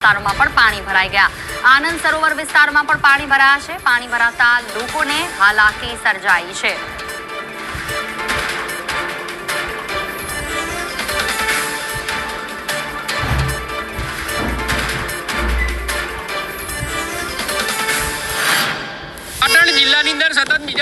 વિસ્તારોમાં પણ પાણી ભરાઈ ગયા. આનંદ સરોવર વિસ્તારમાં પણ પાણી ભરાયા છે. પાણી ભરાતા લોકોને હાલાકી સર્જાઈ છે.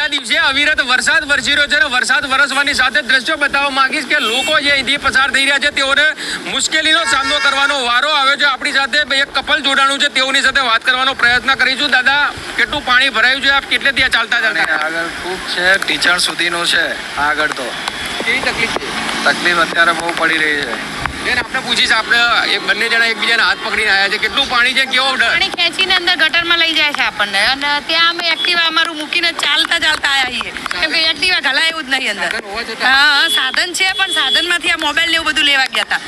બીજા દિવસે અવિરત વરસાદ વરસી રહ્યો છે અને વરસાદ વરસવાની સાથે દ્રશ્યો બતાવવા માંગીશ કે લોકો જે અહીંથી પસાર થઈ રહ્યા છે તેઓને મુશ્કેલીનો સામનો કરવાનો વારો આવ્યો છે. આપણી સાથે એક કપલ જોડાણું છે તેઓની સાથે વાત કરવાનો પ્રયત્ન કરીશું. દાદા કેટલું પાણી ભરાયું છે? આપ કેટલે ત્યાં ચાલતા જાણે? ચાલતા આગળ ખૂબ છે ટીચર સુધીનું છે આગળ તો. કેવી તકલીફ છે? તકલીફ અત્યારે બહુ પડી રહી છે. બેન આપણે પૂછીશ આપણે એ બંને જણા એકબીજાને હાથ પકડીને આવ્યા છે. કેટલું પાણી છે કેવો પાણી ખેંચીને અંદર ગટરમાં લઈ જાય છે આપણને. અને ત્યાં અમે એક્ટિવા અમારું મૂકીને ચાલતા ચાલતા આવ્યા છીએ. કેમ કે એક્ટિવા ઘલાય એવું જ નહીં અંદર. હા, સાધન છે પણ સાધનમાંથી આ મોબાઈલ ને એવું બધું લેવા ગયા હતા.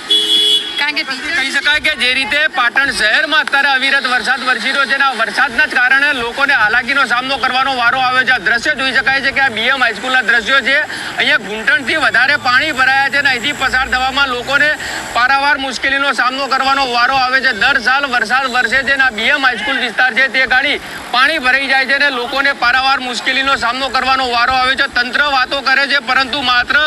કહી શકાય કે જે રીતે પાટણ શહેરમાં અત્યારે અવિરત વરસાદ વરસી રહ્યો છે અને વરસાદના જ કારણે લોકોને હાલાકીનો સામનો કરવાનો વારો આવ્યો છે. આ દ્રશ્ય જોઈ શકાય છે કે આ બીએમ હાઈસ્કૂલના દ્રશ્યો છે. અહીંયા ઘૂંટણથી વધારે પાણી ભરાયા છે અને અહીંથી પસાર થવામાં લોકોને પારાવાર મુશ્કેલીનો સામનો કરવાનો વારો આવે છે. દર સાલ વરસાદ વરસે છે અને આ બીએમ હાઈસ્કૂલ વિસ્તાર છે તે ગાડી પાણી ભરાઈ જાય છે અને લોકોને પારાવાર મુશ્કેલીનો સામનો કરવાનો વારો આવે છે. તંત્ર વાતો કરે છે પરંતુ માત્ર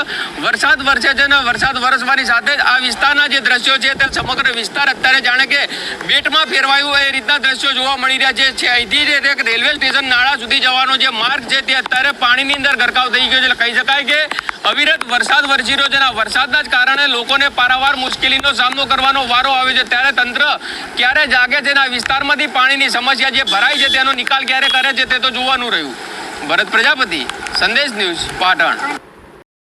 વરસાદ વરસે છે અને વરસાદ વરસવાની સાથે જ આ વિસ્તારના જે દ્રશ્યો છે તે સમગ્ર વિસ્તાર અત્યારે જાણે કે વેટમાં ફેરવાયું હોય એ રીતના દ્રશ્યો જોવા મળી રહ્યા છે. છે, અહીંથી જે રેલવે સ્ટેશન નાળા સુધી જવાનો જે માર્ગ છે તે અત્યારે પાણીની અંદર ગરકાવ થઈ ગયો છે. કહી શકાય કે અવિરત વરસાદ વરસી રહ્યો છે અને વરસાદના જ કારણે લોકોને પારાવાર મુશ્કેલીનો સામનો કરવાનો વારો આવે છે. ત્યારે તંત્ર ક્યારે જાગે છે અને આ વિસ્તારમાંથી પાણીની સમસ્યા જે ભરાય છે તેનો નિકાલ ક્યારે કરે છે તે તો જોવાનું રહ્યું. ભરત પ્રજાપતિ, સંદેશ ન્યૂઝ પાટણ.